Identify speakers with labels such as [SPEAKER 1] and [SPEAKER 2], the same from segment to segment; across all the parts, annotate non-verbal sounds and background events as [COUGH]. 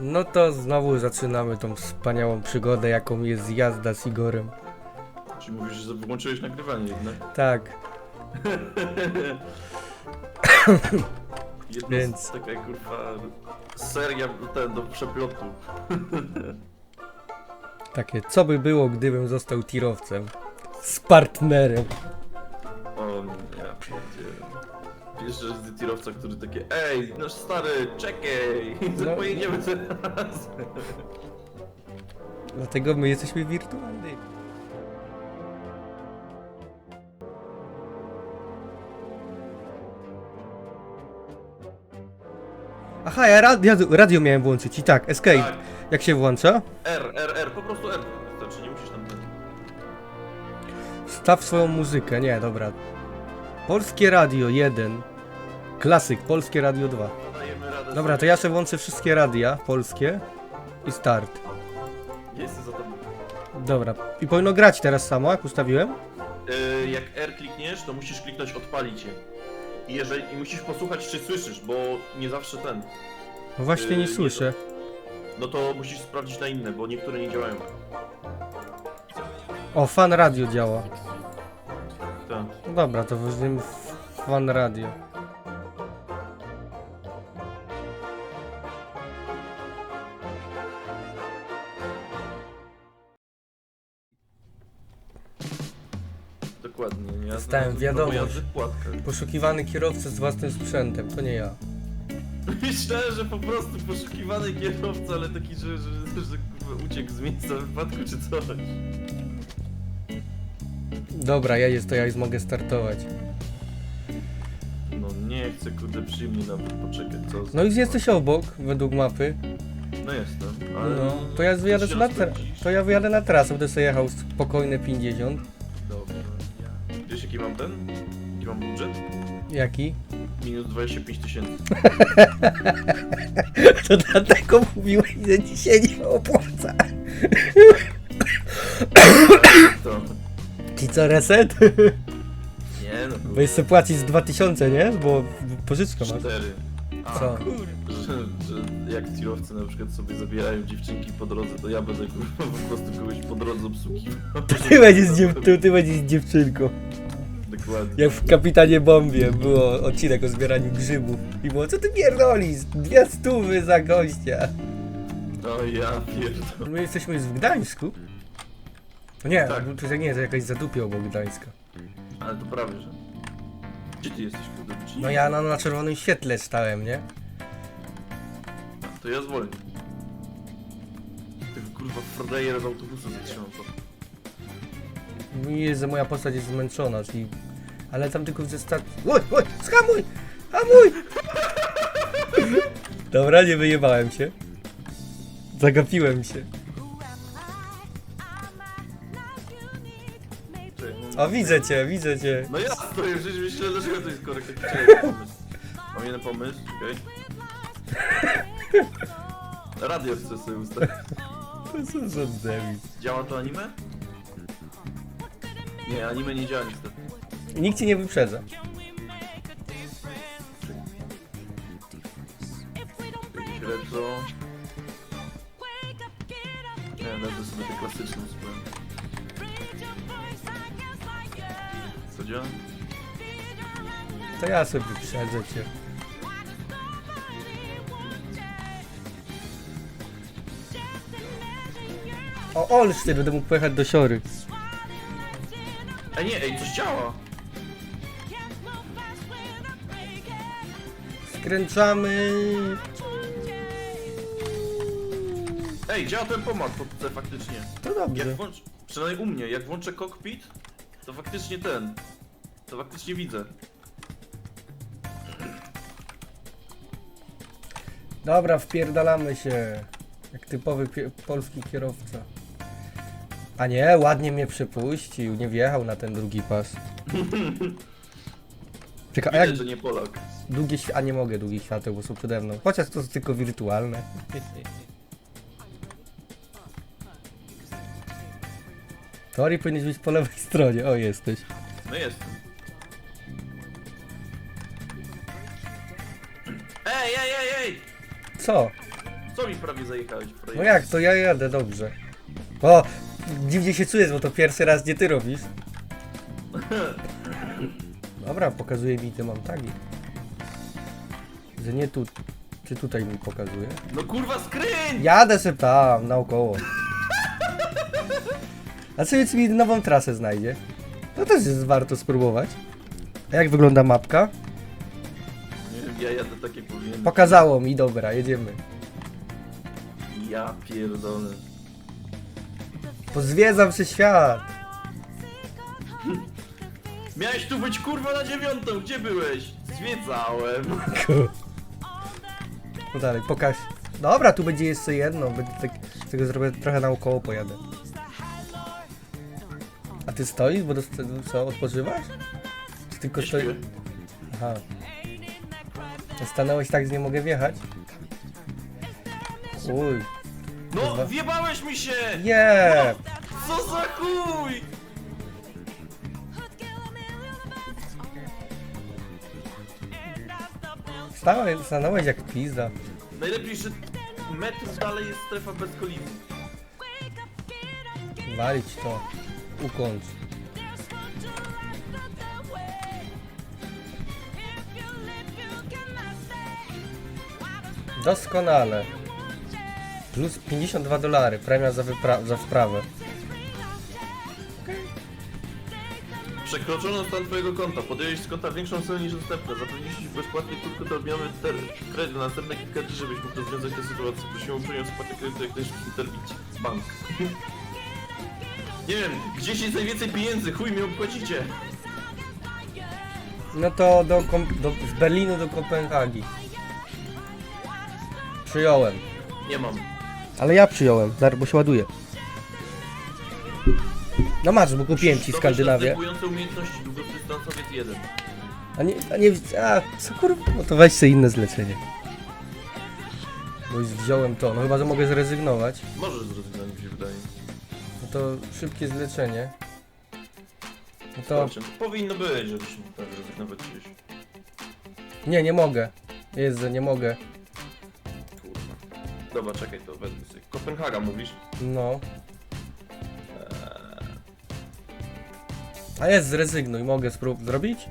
[SPEAKER 1] No to znowu zaczynamy tą wspaniałą przygodę, jaką jest jazda z Igorem.
[SPEAKER 2] Czyli mówisz, że wyłączyłeś nagrywanie jednak?
[SPEAKER 1] Tak,
[SPEAKER 2] Jedna
[SPEAKER 1] Więc-
[SPEAKER 2] taka kurwa seria ten, do przeplotu.
[SPEAKER 1] takie, co by było, gdybym został tirowcem? Z partnerem.
[SPEAKER 2] Raz jest tirowca, który takie Ej, nasz stary, czekaj! [LAUGHS]
[SPEAKER 1] No.
[SPEAKER 2] Pojedziemy teraz. [LAUGHS]
[SPEAKER 1] Dlatego my jesteśmy wirtualni. Aha, ja radio, radio miałem włączyć i tak, escape.
[SPEAKER 2] Tak,
[SPEAKER 1] Jak się włącza?
[SPEAKER 2] R, R, R, po prostu R. Znaczy nie musisz tam.
[SPEAKER 1] Staw swoją muzykę, nie, dobra. Polskie Radio 1. Klasyk, Polskie Radio 2.
[SPEAKER 2] Dajemy radę.
[SPEAKER 1] Dobra, to ja sobie włączę wszystkie radia polskie i start.
[SPEAKER 2] Jest za tobą.
[SPEAKER 1] Dobra, i powinno grać teraz samo, jak ustawiłem?
[SPEAKER 2] Yy, jak R klikniesz, to musisz kliknąć odpalić je. I jeżeli i musisz posłuchać, czy słyszysz, bo nie zawsze ten.
[SPEAKER 1] No właśnie
[SPEAKER 2] Yy,
[SPEAKER 1] nie
[SPEAKER 2] nie
[SPEAKER 1] słyszę.
[SPEAKER 2] No to musisz sprawdzić na inne, bo niektóre nie działają.
[SPEAKER 1] O, fan radio działa.
[SPEAKER 2] Tak.
[SPEAKER 1] No dobra, to weźmiemy f- fan radio.
[SPEAKER 2] Dokładnie. Ja
[SPEAKER 1] Dostałem wiadomość. Poszukiwany kierowca z własnym sprzętem, to nie ja. [LAUGHS]
[SPEAKER 2] Myślałem, że po prostu poszukiwany kierowca, ale taki, że, że, że kurwa uciekł z miejsca wypadku czy coś.
[SPEAKER 1] Dobra, ja jest to ja już mogę startować.
[SPEAKER 2] No nie chcę, kurde, przyjemnie nawet poczekać, co? za-
[SPEAKER 1] No już jesteś obok, według mapy.
[SPEAKER 2] No jestem, ale...
[SPEAKER 1] No, to ja wyjadę
[SPEAKER 2] się
[SPEAKER 1] na tra-
[SPEAKER 2] rozpędzisz.
[SPEAKER 1] to ja wyjadę na trasę, będę sobie jechał spokojne 50.
[SPEAKER 2] Jaki mam ten? Jaki mam budżet?
[SPEAKER 1] Jaki?
[SPEAKER 2] Minus 25 tysięcy. [LAUGHS]
[SPEAKER 1] To dlatego mówiłeś, że dzisiaj nie opłaca.
[SPEAKER 2] To...
[SPEAKER 1] Ci co reset?
[SPEAKER 2] Nie no,
[SPEAKER 1] Bo jeszcze płacić z 2000, nie? Bo pożyczka masz.
[SPEAKER 2] Cztery. A,
[SPEAKER 1] Co?
[SPEAKER 2] Że, że jak tirowcy na przykład sobie zabierają dziewczynki po drodze, to ja będę kurwa po prostu kogoś po drodze obsługiwał.
[SPEAKER 1] Ty będziesz, dziew- ty, ty będziesz dziewczynką.
[SPEAKER 2] Dokładnie.
[SPEAKER 1] Jak w Kapitanie Bombie było odcinek o zbieraniu grzybów. I było, co ty pierdolisz? Dwie stówy za gościa.
[SPEAKER 2] O ja pierdolę.
[SPEAKER 1] My jesteśmy już w Gdańsku. No Nie,
[SPEAKER 2] Tak.
[SPEAKER 1] to jest- nie, to jakaś zadupia obok Gdańska.
[SPEAKER 2] Ale to prawie, że. Gdzie ty jesteś, kurde? Czy
[SPEAKER 1] No ja na, na czerwonym świetle stałem, nie?
[SPEAKER 2] To ja zwolnię. Tego kurwa frajer z autobusu zatrzymał
[SPEAKER 1] Mi jest, że moja postać jest zmęczona, czyli... Ale tam tylko start... Oj, oj, skamuj! Hamuj! Dobra, nie wyjebałem się. Zagapiłem się. O, widzę cię, widzę cię.
[SPEAKER 2] No ja stoję, przecież myślę, dlaczego to jest korek. Mam jeden pomysł, czekaj. [LAUGHS] Radio chcę sobie ustawić.
[SPEAKER 1] To co za debil.
[SPEAKER 2] Działa to anime? Nie, anime nie działa niestety.
[SPEAKER 1] Nikt ci nie wyprzedza.
[SPEAKER 2] Retro. Nie, będę sobie te klasyczne spróbuję. Co działa?
[SPEAKER 1] To ja sobie wyprzedzę cię. O, Olsztyn, będę mógł pojechać do Siory.
[SPEAKER 2] Ej nie, ej, coś działa!
[SPEAKER 1] Skręcamy.
[SPEAKER 2] Ej, działa ten pomad C faktycznie.
[SPEAKER 1] To dobrze.
[SPEAKER 2] Jak włącz... Przynajmniej u mnie, jak włączę cockpit, to faktycznie ten. To faktycznie widzę.
[SPEAKER 1] Dobra, wpierdalamy się. Jak typowy pie- polski kierowca. A nie, ładnie mnie przepuścił, nie wjechał na ten drugi pas. [LAUGHS] Czekaj, a jak
[SPEAKER 2] że nie Polak.
[SPEAKER 1] długie świ- A nie mogę długich świateł, bo są przede mną. Chociaż to jest tylko wirtualne. [LAUGHS] Tori powinieneś być po lewej stronie. O, jesteś.
[SPEAKER 2] No jestem. Ej, ej, ej, ej!
[SPEAKER 1] Co?
[SPEAKER 2] Co mi prawie zajechałeś? frajerze?
[SPEAKER 1] No jak, to ja jadę, dobrze. O, dziwnie się czujesz, bo to pierwszy raz nie ty robisz. [LAUGHS] Dobra, pokazuje mi te mam tagi. Że nie tu, czy tutaj mi pokazuje?
[SPEAKER 2] No kurwa, skręć!
[SPEAKER 1] Jadę sobie tam, naokoło. A co więc mi nową trasę znajdzie? To też jest warto spróbować. A jak wygląda mapka?
[SPEAKER 2] Nie wiem, ja jadę tak jak powinienem.
[SPEAKER 1] Pokazało mi, dobra, jedziemy.
[SPEAKER 2] Ja pierdolę.
[SPEAKER 1] Pozwiedzam się świat.
[SPEAKER 2] Miałeś tu być kurwa na dziewiątą, gdzie byłeś? Zwiedzałem.
[SPEAKER 1] No dalej, pokaż. Dobra, tu będzie jeszcze jedno, będzie tak, z tego zrobię trochę naokoło pojadę. A ty stoisz, bo dost- co, odpoczywasz? Czy tylko
[SPEAKER 2] Nie
[SPEAKER 1] stoi...
[SPEAKER 2] śpię.
[SPEAKER 1] Aha. Stanąłeś tak, że nie mogę wjechać? Uj.
[SPEAKER 2] No, wjebałeś mi się!
[SPEAKER 1] Nie!
[SPEAKER 2] Co za chuj!
[SPEAKER 1] Stałeś, stanąłeś jak pizda.
[SPEAKER 2] Najlepiej, że metrów dalej jest strefa bez kolizji.
[SPEAKER 1] Walić to. Ukończ. Doskonale. Plus 52 dolary, premia za, wypra- za wprawę.
[SPEAKER 2] Przekroczono stan twojego konta. Podjąłeś z konta większą sumę niż dostępna. Zapewniliśmy bezpłatny krótkoterminowy ter- kredyt na następne kilka dni, żebyś mógł rozwiązać tę sytuację. Prosimy o uprzejmą spłatę kredytu jak najszybciej terbić. Bank. Nie wiem, gdzieś jest najwięcej pieniędzy, chuj mi opłacicie.
[SPEAKER 1] No to do, kom- do, z Berlinu do Kopenhagi. Przyjąłem.
[SPEAKER 2] Nie mam.
[SPEAKER 1] Ale ja przyjąłem, zaraz, bo się ładuje. No masz, bo kupiłem ci
[SPEAKER 2] Zdobyć
[SPEAKER 1] Skandynawię.
[SPEAKER 2] następujące umiejętności długodystansowiec 1.
[SPEAKER 1] A nie, a nie, a co kurwa, no to weź sobie inne zlecenie. Bo już wziąłem to, no chyba, że mogę zrezygnować.
[SPEAKER 2] Możesz zrezygnować, mi się wydaje.
[SPEAKER 1] No to szybkie zleczenie. No to,
[SPEAKER 2] Zobaczcie, to powinno być, żebyś mógł tak zrezygnować gdzieś.
[SPEAKER 1] nie, nie mogę. Jezu, nie mogę.
[SPEAKER 2] Dobra, czekaj, to wezmę sobie. Kopenhaga mówisz?
[SPEAKER 1] No. A jest, zrezygnuj, mogę sprób zrobić?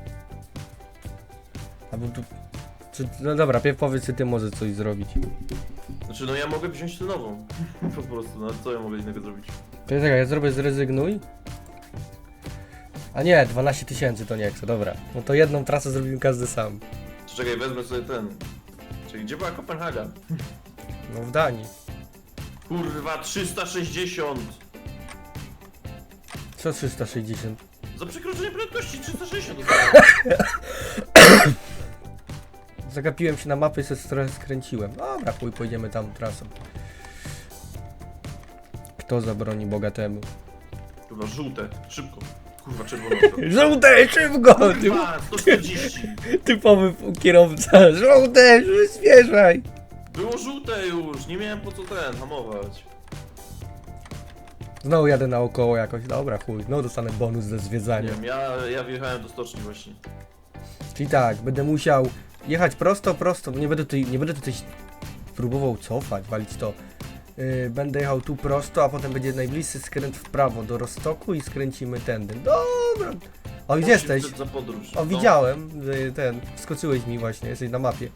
[SPEAKER 1] Albo tu... Czy, no dobra, pierw powiedz, czy ty możesz coś zrobić.
[SPEAKER 2] Znaczy, no ja mogę wziąć tę nową. [LAUGHS] po prostu, no co ja mogę innego zrobić?
[SPEAKER 1] To czekaj, ja zrobię zrezygnuj. A nie, 12 tysięcy to nie chcę, dobra. No to jedną trasę zrobimy każdy sam.
[SPEAKER 2] Czekaj, wezmę sobie ten. Czyli gdzie była Kopenhaga?
[SPEAKER 1] No w Danii.
[SPEAKER 2] Kurwa, 360!
[SPEAKER 1] Co 360?
[SPEAKER 2] Za przekroczenie prędkości 360 [COUGHS]
[SPEAKER 1] Zagapiłem się na mapę i sobie trochę skręciłem. Dobra, chuj, pojedziemy tam trasą. Kto zabroni bogatemu?
[SPEAKER 2] Kurwa, żółte, szybko. Kurwa, czerwone. [LAUGHS]
[SPEAKER 1] Żółte, szybko!
[SPEAKER 2] Kurwa, 140!
[SPEAKER 1] typowy kierowca. Żółte, zwierzaj!
[SPEAKER 2] Było żółte już, nie miałem po co ten, hamować.
[SPEAKER 1] Znowu jadę naokoło jakoś. Dobra, chuj. No dostanę bonus ze
[SPEAKER 2] Nie
[SPEAKER 1] zwiedzania.
[SPEAKER 2] wiem, ja, ja wjechałem do stoczni właśnie.
[SPEAKER 1] Czyli tak, będę musiał jechać prosto, prosto, bo nie będę tutaj, nie będę tutaj próbował cofać, walić to. Yy, będę jechał tu prosto, a potem będzie najbliższy skręt w prawo do Rostoku i skręcimy tędy. Dobra. O, gdzie jesteś?
[SPEAKER 2] Za podróż.
[SPEAKER 1] O,
[SPEAKER 2] No.
[SPEAKER 1] widziałem, że ten, wskoczyłeś mi właśnie, jesteś na mapie.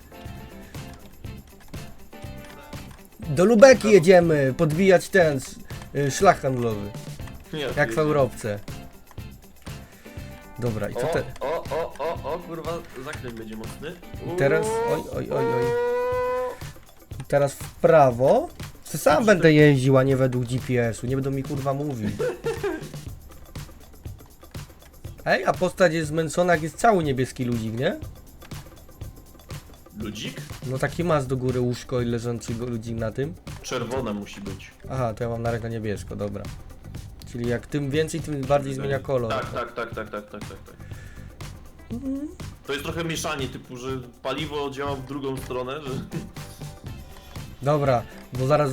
[SPEAKER 1] Do Lubeki jedziemy, podbijać ten y, szlak handlowy,
[SPEAKER 2] Nie,
[SPEAKER 1] jak w. Europce. Dobra, i co
[SPEAKER 2] O,
[SPEAKER 1] te...
[SPEAKER 2] o, o, o, o, kurwa, zakręt będzie mocny.
[SPEAKER 1] I teraz- oj, oj, oj, oj. Teraz w prawo. To sam będę jeździł, a nie według GPS-u. Nie będą mi kurwa mówić. [LAUGHS] Ej, a postać jest zmęczona, jak jest cały niebieski ludzik, nie?
[SPEAKER 2] Ludzik?
[SPEAKER 1] No taki masz do góry łóżko i leżący go ludzik na tym.
[SPEAKER 2] Czerwone musi być.
[SPEAKER 1] Aha, to ja mam na na niebiesko, dobra. Czyli jak tym więcej, tym bardziej zmienia kolor.
[SPEAKER 2] Tak, tak, tak, tak, tak, tak, tak. tak. To jest trochę mieszanie, typu, że paliwo działa w drugą stronę, że...
[SPEAKER 1] Dobra, bo zaraz...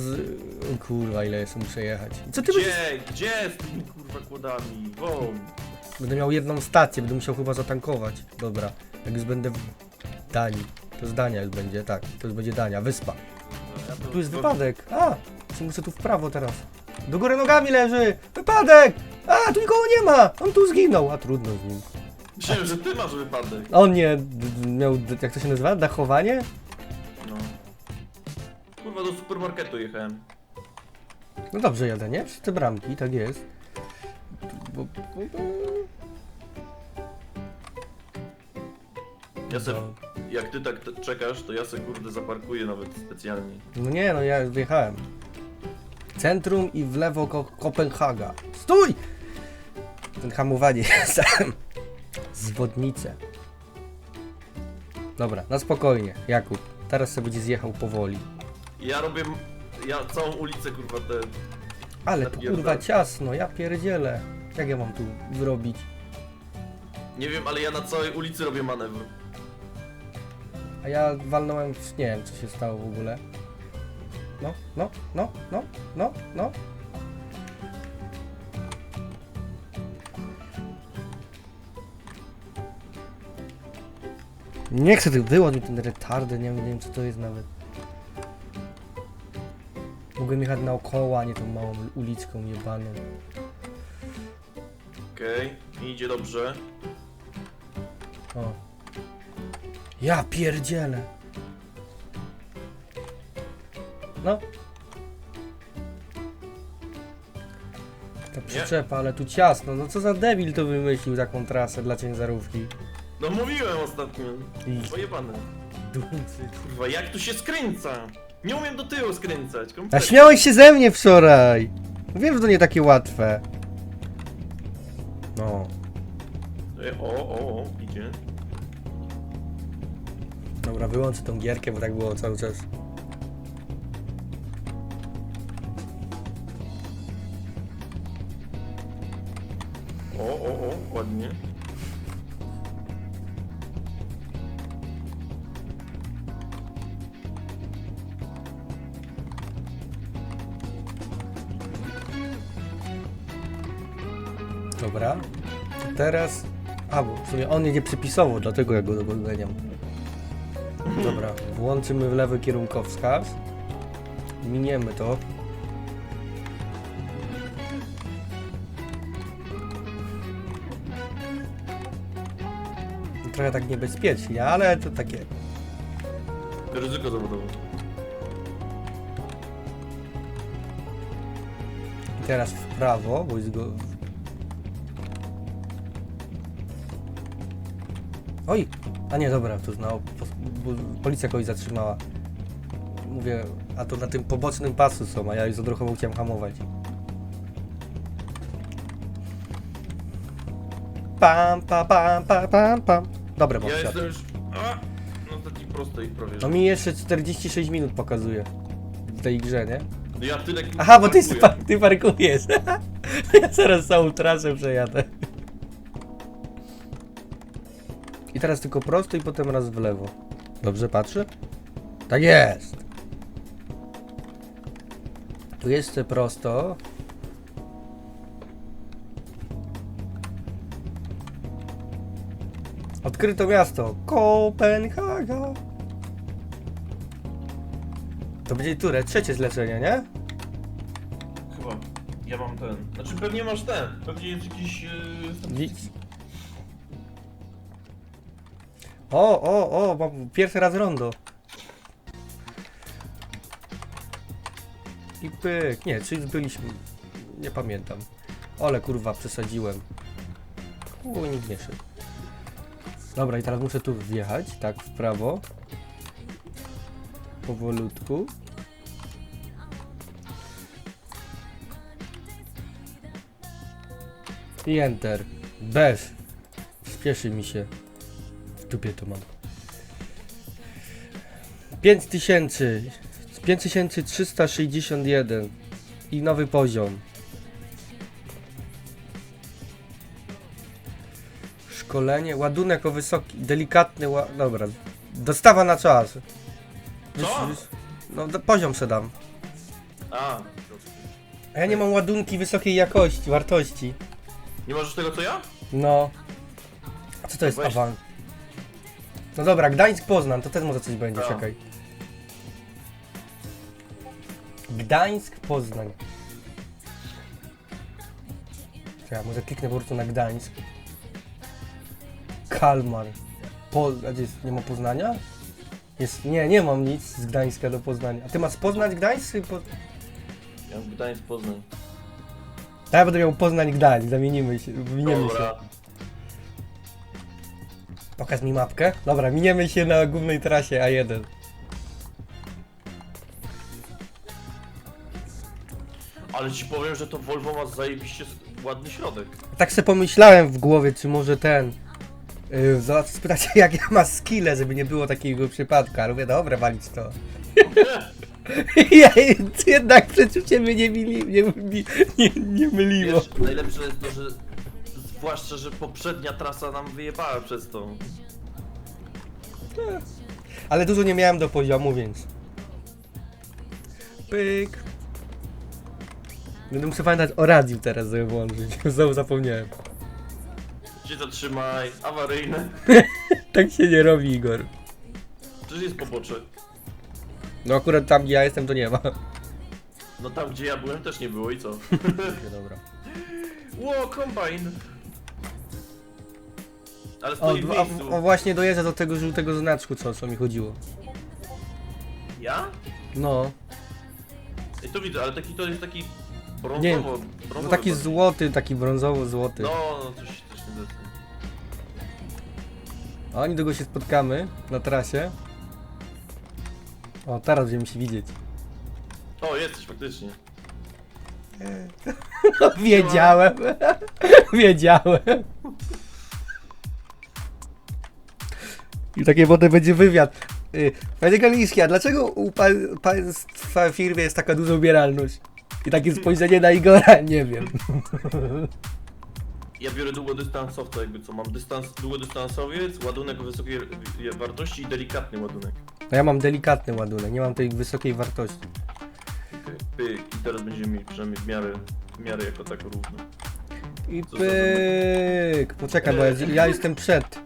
[SPEAKER 1] o Kurwa, ile jeszcze muszę jechać. Co ty będziesz...
[SPEAKER 2] Gdzie? Gdzie z tymi kurwa kłodami? Won!
[SPEAKER 1] Będę miał jedną stację, będę musiał chyba zatankować. Dobra, jak już będę w Danii. To z Dania już będzie, tak. To już będzie Dania, wyspa.
[SPEAKER 2] Ja
[SPEAKER 1] Tu jest wypadek. A, muszę tu w prawo teraz. Do góry nogami leży! Wypadek! A, tu nikogo nie ma! On tu zginął. A trudno z nim.
[SPEAKER 2] Myślałem, że ty masz wypadek.
[SPEAKER 1] A on nie d- d- miał, d- jak to się nazywa? Dachowanie?
[SPEAKER 2] No. Kurwa, do supermarketu jechałem.
[SPEAKER 1] No dobrze jadę, nie? Przez te bramki, tak jest. Bo, bo, bo...
[SPEAKER 2] Ja se, jak ty tak t- czekasz, to ja se kurde zaparkuję nawet specjalnie.
[SPEAKER 1] No nie, no ja wjechałem. Centrum i w lewo ko Kopenhaga. Stój! Ten hamowanie [LAUGHS] tam. Zwodnice. Dobra, na spokojnie, Jakub. Teraz sobie będzie zjechał powoli.
[SPEAKER 2] Ja robię, ja całą ulicę kurwa te...
[SPEAKER 1] Ale tu
[SPEAKER 2] Napierdam.
[SPEAKER 1] kurwa ciasno, ja pierdzielę. Jak ja mam tu zrobić?
[SPEAKER 2] Nie wiem, ale ja na całej ulicy robię manewr.
[SPEAKER 1] A ja walnąłem, w... nie wiem co się stało w ogóle. No, no, no, no, no, no. Nie chcę tych wyłączyć ten retardy, nie, wiem- nie wiem co to jest nawet. Mogłem jechać naokoło, a nie tą małą uliczką jebaną.
[SPEAKER 2] Okej, idzie dobrze.
[SPEAKER 1] O. Ja pierdzielę. No. Ta przyczepa, ale tu ciasno. No co za debil to wymyślił taką trasę dla ciężarówki.
[SPEAKER 2] No mówiłem ostatnio.
[SPEAKER 1] I
[SPEAKER 2] Pojebane.
[SPEAKER 1] dupcy.
[SPEAKER 2] Kurwa, jak tu się skręca? Nie umiem do tyłu skręcać.
[SPEAKER 1] A
[SPEAKER 2] kompletnie.
[SPEAKER 1] śmiałeś się ze mnie wczoraj. Wiem, że to nie takie łatwe. No.
[SPEAKER 2] E, O, o, o, idzie.
[SPEAKER 1] Dobra, wyłączę tą gierkę, bo tak było cały czas.
[SPEAKER 2] O, o, o, ładnie.
[SPEAKER 1] Dobra. Teraz... A, bo w sumie on jedzie przypisowo, dlatego ja go dogoniam. Dobra, włączymy w lewy kierunkowskaz. Miniemy to. Trochę tak niebezpiecznie, ale to takie...
[SPEAKER 2] Ryzyko zawodowe.
[SPEAKER 1] I teraz w prawo, bo jest go... Oj! A nie, dobra, to Policja kogoś zatrzymała. Mówię, a to na tym pobocznym pasu są, a ja już odruchowo chciałem hamować. Pam, pam, pam, pam, pam, pam. Dobra, bo
[SPEAKER 2] Ja
[SPEAKER 1] wsiadł.
[SPEAKER 2] jestem już... A, no takiej prostej prawie.
[SPEAKER 1] No mi jeszcze 46 minut pokazuje. W tej grze, nie?
[SPEAKER 2] No ja tyle
[SPEAKER 1] Aha, bo ty,
[SPEAKER 2] parkuję.
[SPEAKER 1] spa- ty parkujesz. [LAUGHS] ja zaraz całą trasę przejadę. I teraz tylko prosto i potem raz w lewo. Dobrze patrzy? Tak jest. Tu jeszcze prosto. Odkryto miasto. Kopenhaga. To będzie które? Trzecie zlecenie, nie?
[SPEAKER 2] Chyba. Ja mam ten. Znaczy pewnie masz ten. Pewnie jest jakiś... Yy.
[SPEAKER 1] O, o, o, mam pierwszy raz rondo. I pyk. Nie, czy byliśmy. Nie pamiętam. Ale kurwa, przesadziłem. Chuj, nikt nie szedł. Dobra, i teraz muszę tu wjechać, tak, w prawo. Powolutku. I enter. Bez. Spieszy mi się. Dupie to mam. 5000. 5361. I nowy poziom. Szkolenie, ładunek o wysoki, delikatny, ła... dobra. Dostawa na czas.
[SPEAKER 2] Co?
[SPEAKER 1] No, do, poziom se dam.
[SPEAKER 2] A.
[SPEAKER 1] A ja nie mam ładunki wysokiej jakości, wartości.
[SPEAKER 2] Nie możesz tego co ja?
[SPEAKER 1] No. A co to jest
[SPEAKER 2] Weź.
[SPEAKER 1] awans? No dobra, Gdańsk Poznań, to też może coś będzie,
[SPEAKER 2] No.
[SPEAKER 1] czekaj. Gdańsk, Poznań. Ja może kliknę po prostu na Gdańsk. Kalmar. Po, a gdzie jest, nie ma Poznania? Jest, nie, nie mam nic z Gdańska do Poznania. A ty masz Poznań, Gdańsk? czy Po...
[SPEAKER 2] Ja mam Gdańsk, Poznań.
[SPEAKER 1] A ja będę miał Poznań, Gdańsk. Zamienimy się, miniemy się.
[SPEAKER 2] Dobra.
[SPEAKER 1] Pokaż mi mapkę. Dobra, miniemy się na głównej trasie A1.
[SPEAKER 2] Ale ci powiem, że to Volvo ma zajebiście ładny środek.
[SPEAKER 1] Tak sobie pomyślałem w głowie, czy może ten. Yy, zobacz, spytać [LAUGHS] jak ja ma skille, żeby nie było takiego przypadku. Ale mówię, dobra, walić to. [LAUGHS] ja, jednak przeczucie mnie nie, myli, nie, nie, nie myliło.
[SPEAKER 2] Wiesz, najlepsze jest to, że zwłaszcza, że poprzednia trasa nam wyjebała przez to.
[SPEAKER 1] Ale dużo nie miałem do poziomu, więc. Pyk. Będę muszę pamiętać o radiu teraz sobie włączyć. [LAUGHS] Znowu zapomniałem.
[SPEAKER 2] Gdzie zatrzymaj, awaryjne. [LAUGHS]
[SPEAKER 1] Tak się nie robi, Igor.
[SPEAKER 2] Przecież jest pobocze.
[SPEAKER 1] No akurat tam, gdzie ja jestem, to nie ma.
[SPEAKER 2] No tam gdzie ja byłem też nie było i co? [LAUGHS]
[SPEAKER 1] Dobra.
[SPEAKER 2] Ło, kombajn! Ale
[SPEAKER 1] O,
[SPEAKER 2] stoi w
[SPEAKER 1] a,
[SPEAKER 2] miejscu.
[SPEAKER 1] o właśnie dojeżdża do tego żółtego znaczku, co, co mi chodziło.
[SPEAKER 2] Ja?
[SPEAKER 1] No,
[SPEAKER 2] I to widzę, ale taki to jest taki brązowo.
[SPEAKER 1] Nie,
[SPEAKER 2] brązowy
[SPEAKER 1] no taki
[SPEAKER 2] bardziej.
[SPEAKER 1] złoty, taki brązowo-złoty.
[SPEAKER 2] No, no coś, coś nie zlecę.
[SPEAKER 1] A oni długo się spotkamy na trasie. O, teraz będziemy się widzieć.
[SPEAKER 2] O, jesteś faktycznie. [LAUGHS]
[SPEAKER 1] Wiedziałem. [LAUGHS] Wiedziałem. I takie potem będzie wywiad. Y, Panie Galiński, a dlaczego u pa, Państwa firmie jest taka duża ubieralność? I takie spojrzenie na Igora? [LAUGHS] Nie wiem.
[SPEAKER 2] Ja biorę długodystansowca, jakby co, mam dystans, długodystansowiec, ładunek wysokiej wartości i delikatny ładunek.
[SPEAKER 1] No ja mam delikatny ładunek, nie mam tej wysokiej wartości.
[SPEAKER 2] Pyk, i teraz będziemy mieli przynajmniej w miarę, w miarę jako tak równo.
[SPEAKER 1] I
[SPEAKER 2] Co za
[SPEAKER 1] pyk. Poczekaj, bo ja, ja jestem przed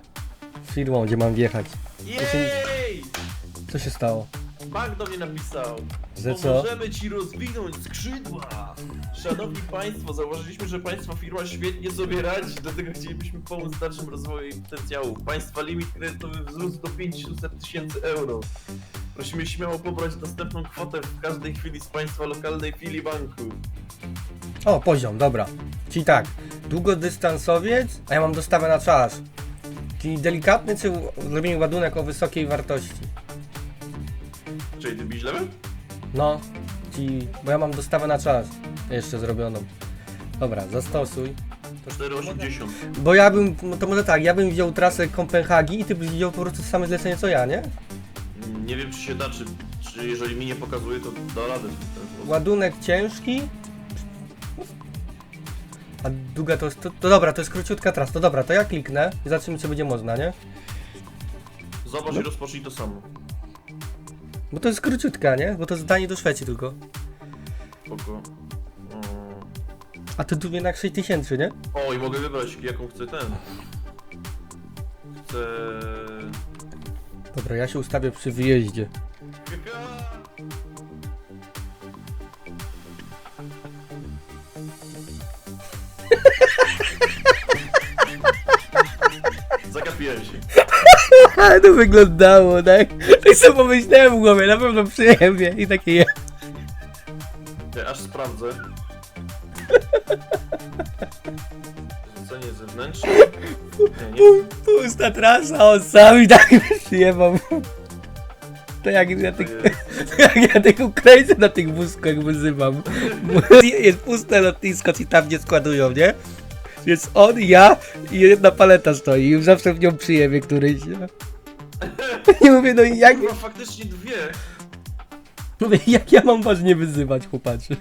[SPEAKER 1] firmą, gdzie mam wjechać.
[SPEAKER 2] Jej!
[SPEAKER 1] Co się stało?
[SPEAKER 2] Bank do mnie napisał.
[SPEAKER 1] Że co?
[SPEAKER 2] Możemy ci rozwinąć skrzydła. Szanowni Państwo, zauważyliśmy, że Państwa firma świetnie sobie radzi, dlatego chcielibyśmy pomóc w dalszym rozwoju jej potencjału. Państwa limit kredytowy wzrósł do 500 tysięcy euro. Prosimy śmiało pobrać następną kwotę w każdej chwili z Państwa lokalnej filii banku.
[SPEAKER 1] O, poziom, dobra. Czyli tak, długodystansowiec, a ja mam dostawę na czas. Czyli delikatny, czy zrobienie ładunek o wysokiej wartości?
[SPEAKER 2] Czyli ty byś lewym?
[SPEAKER 1] No, czyli, bo ja mam dostawę na czas jeszcze zrobioną. Dobra, zastosuj.
[SPEAKER 2] 4,80.
[SPEAKER 1] Bo ja bym, no to może tak, ja bym wziął trasę Kopenhagi i ty byś wziął po prostu same zlecenie co ja, nie?
[SPEAKER 2] Nie wiem czy się da, czy, czy jeżeli mi nie pokazuje, to da radę.
[SPEAKER 1] Ładunek ciężki. A długa to jest, to, to dobra, to jest króciutka trasa, to dobra, to ja kliknę i zobaczymy czy będzie można, nie?
[SPEAKER 2] Zobacz i rozpocznij to samo.
[SPEAKER 1] Bo to jest króciutka, nie? Bo to jest zdanie do Szwecji tylko.
[SPEAKER 2] Spoko. Mm.
[SPEAKER 1] A to tu jednak 6000, nie?
[SPEAKER 2] O, i mogę wybrać jaką chcę ten. Chcę...
[SPEAKER 1] Dobra, ja się ustawię przy wyjeździe.
[SPEAKER 2] Zagapiłem się.
[SPEAKER 1] Ale to wyglądało, tak? Tak sobie pomyślałem w głowie, na pewno przyjemnie i takie je.
[SPEAKER 2] Aż sprawdzę. Zlecenie zewnętrzne. Nie, nie.
[SPEAKER 1] Pusta trasa, on sam i tak przyjemał. To jak ja tych, [LAUGHS] jak ja tych Ukraińcy na tych wózkach wyzywam. [LAUGHS] Jest puste lotnisko, ci tam nie składują, nie? Jest on, ja i jedna paleta stoi i zawsze w nią przyjemie któryś. Nie? [LAUGHS] I mówię, no i jak,
[SPEAKER 2] Kurwa, faktycznie dwie.
[SPEAKER 1] mówię, jak ja mam was nie wyzywać, chłopaczy?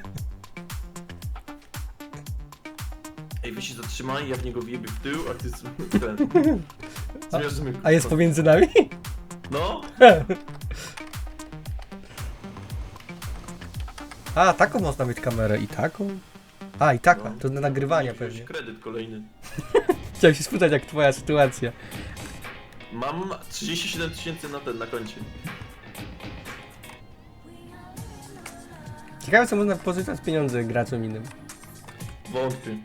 [SPEAKER 2] Ej, wy się zatrzymaj, ja w niego wjebię w tył, a ty z- ten. [LAUGHS]
[SPEAKER 1] A jest
[SPEAKER 2] kurwa.
[SPEAKER 1] pomiędzy nami?
[SPEAKER 2] No, [LAUGHS]
[SPEAKER 1] A, taką można mieć kamerę i taką? A, i taka,
[SPEAKER 2] No.
[SPEAKER 1] to na nagrywanie
[SPEAKER 2] Wziąłeś
[SPEAKER 1] pewnie.
[SPEAKER 2] kredyt kolejny. [LAUGHS]
[SPEAKER 1] Chciałem się spytać, jak twoja sytuacja.
[SPEAKER 2] Mam 37 tysięcy na ten, na koncie.
[SPEAKER 1] Ciekawe co można pożyczać pieniądze graczom innym.
[SPEAKER 2] Wątpię.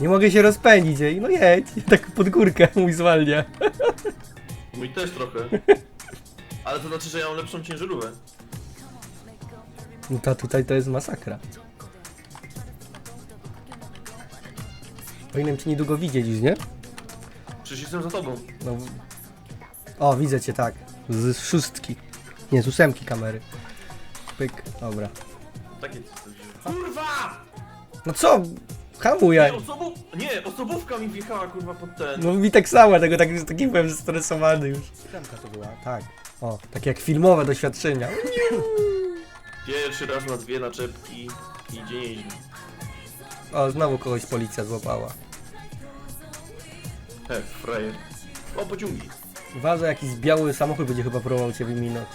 [SPEAKER 1] Nie mogę się rozpędzić, ej. No jedź. [LAUGHS] Tak pod górkę mój zwalnia. [LAUGHS]
[SPEAKER 2] Mój też trochę. Ale to znaczy, że ja mam lepszą ciężarówkę.
[SPEAKER 1] No to tutaj to jest masakra. Powinienem cię niedługo widzieć już, nie?
[SPEAKER 2] Przecież jestem za tobą.
[SPEAKER 1] No. O, widzę cię tak. Z szóstki. Nie, z ósemki kamery. Pyk, dobra.
[SPEAKER 2] Takie coś. Kurwa!
[SPEAKER 1] No co? Hamujaj.
[SPEAKER 2] Nie, osobu... nie, osobówka mi wjechała kurwa pod ten.
[SPEAKER 1] No mi tak samo, tego tak, taki byłem zestresowany już. Ósemka to była, tak. O, takie jak filmowe doświadczenia.
[SPEAKER 2] Pierwszy raz na dwie naczepki i idzie nieźle.
[SPEAKER 1] O, znowu kogoś policja złapała.
[SPEAKER 2] He, frajer. O, pociągi.
[SPEAKER 1] Uważaj, jakiś biały samochód będzie chyba próbował cię wyminąć.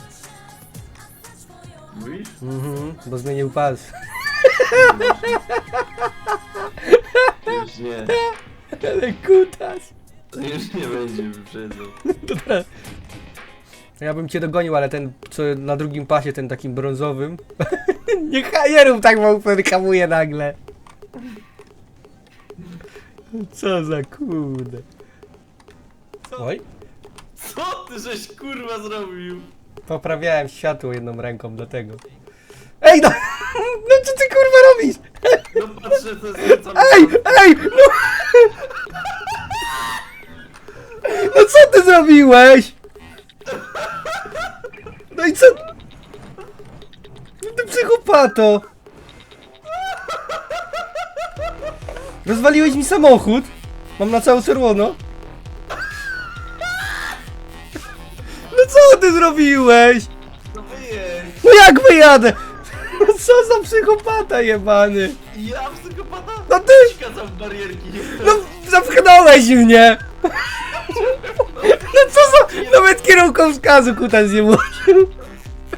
[SPEAKER 2] Mówisz?
[SPEAKER 1] Mhm, bo zmienił pas.
[SPEAKER 2] Już nie. [LAUGHS]
[SPEAKER 1] Ale kutas.
[SPEAKER 2] Już nie będzie wyprzedzał. [LAUGHS]
[SPEAKER 1] Ja bym cię dogonił, ale ten, co na drugim pasie, ten takim brązowym. nie, ha- nie rób tak, hamuje nagle. Co za kurde. Oj,
[SPEAKER 2] Co ty żeś kurwa zrobił?
[SPEAKER 1] poprawiałem światło jedną ręką do tego. Ej, no! [LAUGHS] No co ty kurwa robisz?
[SPEAKER 2] No patrzę, to
[SPEAKER 1] Ej, ej, no! [LAUGHS] No co ty zrobiłeś? No i co? No ty psychopato! Rozwaliłeś mi samochód? Mam na cało czerwono. No co ty zrobiłeś?
[SPEAKER 2] No wyjedź!
[SPEAKER 1] No jak wyjadę? No co za psychopata jebany?
[SPEAKER 2] Ja psychopata?
[SPEAKER 1] No ty!
[SPEAKER 2] Kazał w barierki.
[SPEAKER 1] No zapchnąłeś mnie! No co za... Nawet kierunkowskazu kutas nie włożył.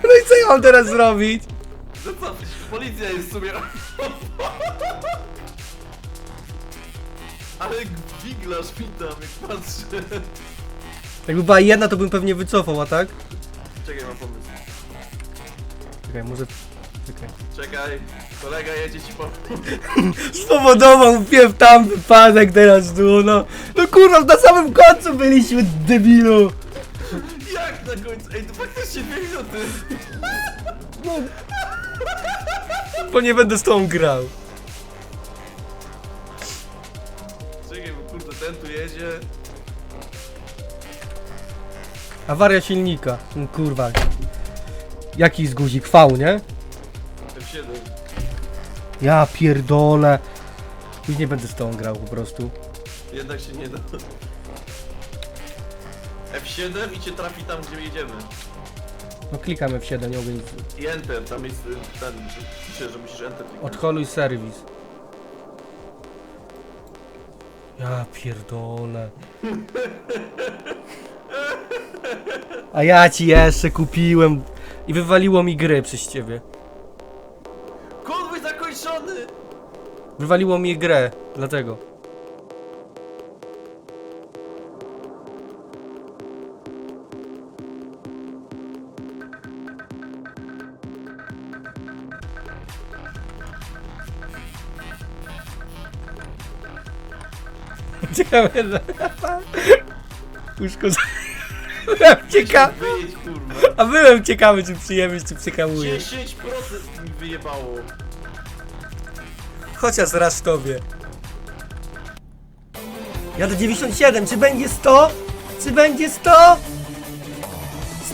[SPEAKER 1] No i co ja mam teraz zrobić?
[SPEAKER 2] No co, policja jest w sumie... Ale wiglasz mi tam, jak patrzę.
[SPEAKER 1] Jakby była jedna, to bym pewnie wycofał, a tak?
[SPEAKER 2] Czekaj, mam pomysł.
[SPEAKER 1] Czekaj, może... Czekaj.
[SPEAKER 2] Czekaj, kolega jedzie ci po... [LAUGHS]
[SPEAKER 1] Spowodował mnie tam wypadek teraz tu, no. No kurwa, na samym końcu byliśmy, debilu.
[SPEAKER 2] Jak na końcu? Ej, to faktycznie dwie minuty.
[SPEAKER 1] No. Bo nie będę z tą grał.
[SPEAKER 2] Czekaj, bo kurde, ten tu jedzie.
[SPEAKER 1] Awaria silnika. No, Kurwa. Jaki jest guzik? V, nie?
[SPEAKER 2] F7.
[SPEAKER 1] Ja pierdolę. Już nie będę z tą grał po prostu.
[SPEAKER 2] Jednak się nie da. F7 i cię trafi tam, gdzie jedziemy.
[SPEAKER 1] No klikam F7, nie mogę nic.
[SPEAKER 2] I Enter, tam jest y, ten, że pisze, że musisz Enter kliknąć.
[SPEAKER 1] Odholuj serwis. Ja pierdolę. A ja ci jeszcze kupiłem i wywaliło mi gry przez ciebie. Wywaliło mi grę, dlatego. [LAUGHS] Ciekawe, że... [LAUGHS] Uszkodzę. [LAUGHS] Byłem ciekawy,
[SPEAKER 2] Wyjedź, kurwa.
[SPEAKER 1] a byłem ciekawy, czy przyjemność, czy przykamuje.
[SPEAKER 2] 10% mi wyjebało.
[SPEAKER 1] Chociaż raz tobie. Jadę 97, czy będzie 100? Czy będzie 100?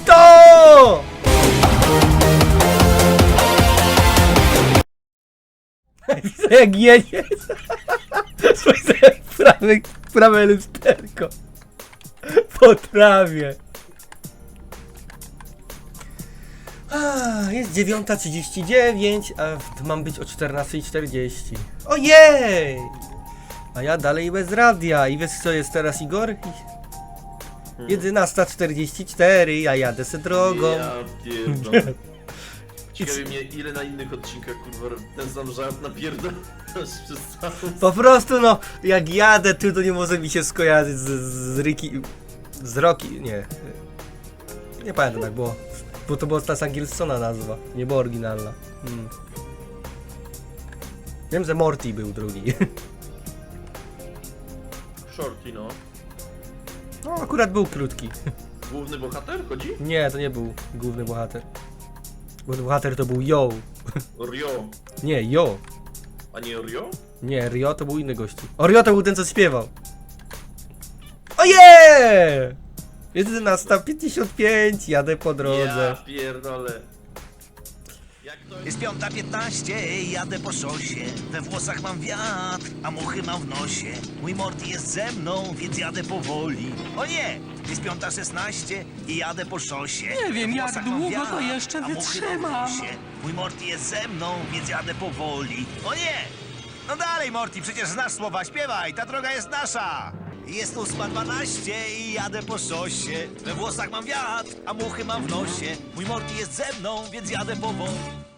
[SPEAKER 1] 100! [LAUGHS] Widzę jak jedzie. Spojrzę w prawe, prawe lusterko. Po trawie. A, Jest 9.39, a mam być o 14.40. Ojej! A ja dalej bez radia. I wiesz co jest teraz Igor? I- 11.44, ja jadę se drogą.
[SPEAKER 2] Ja pierdolę. [LAUGHS] Ciekawi mnie ile na innych odcinkach kurwa ten sam żart [LAUGHS] przez całą...
[SPEAKER 1] Po prostu no, jak jadę tu, to nie może mi się skojarzyć z, z Ricky... Z Rocky, nie. Nie pamiętam jak było. Bo to była ta Sangielsona nazwa, nie była oryginalna. Hmm. Wiem, że Morty był drugi. [LAUGHS]
[SPEAKER 2] Shorty, no.
[SPEAKER 1] No, akurat był krótki.
[SPEAKER 2] Główny bohater chodzi?
[SPEAKER 1] Nie, to nie był główny bohater. Główny bohater to był Yo.
[SPEAKER 2] Rio.
[SPEAKER 1] Nie, Yo.
[SPEAKER 2] A nie Rio?
[SPEAKER 1] Nie, Rio to był inny gościu. O, Rio to był ten, co śpiewał. Oje! 11.55, jadę po drodze.
[SPEAKER 2] Ja pierdolę. Jak to
[SPEAKER 3] Jest piąta piętnaście, jadę po szosie We włosach mam wiatr, a muchy mam w nosie Mój Morty jest ze mną, więc jadę powoli O nie! Jest piąta szesnaście i jadę po szosie
[SPEAKER 4] Nie wiem,
[SPEAKER 3] We
[SPEAKER 4] jak
[SPEAKER 3] włosach mam
[SPEAKER 4] długo to jeszcze
[SPEAKER 3] a muchy mam w
[SPEAKER 4] wytrzymam.
[SPEAKER 3] nosie. Mój Morty jest ze mną, więc jadę powoli O nie! No dalej Morty, przecież znasz słowa, śpiewaj, ta droga jest nasza jest ósma dwanaście i jadę po szosie. We włosach mam wiatr, a muchy mam w nosie. Mój Morty jest ze mną, więc jadę powoli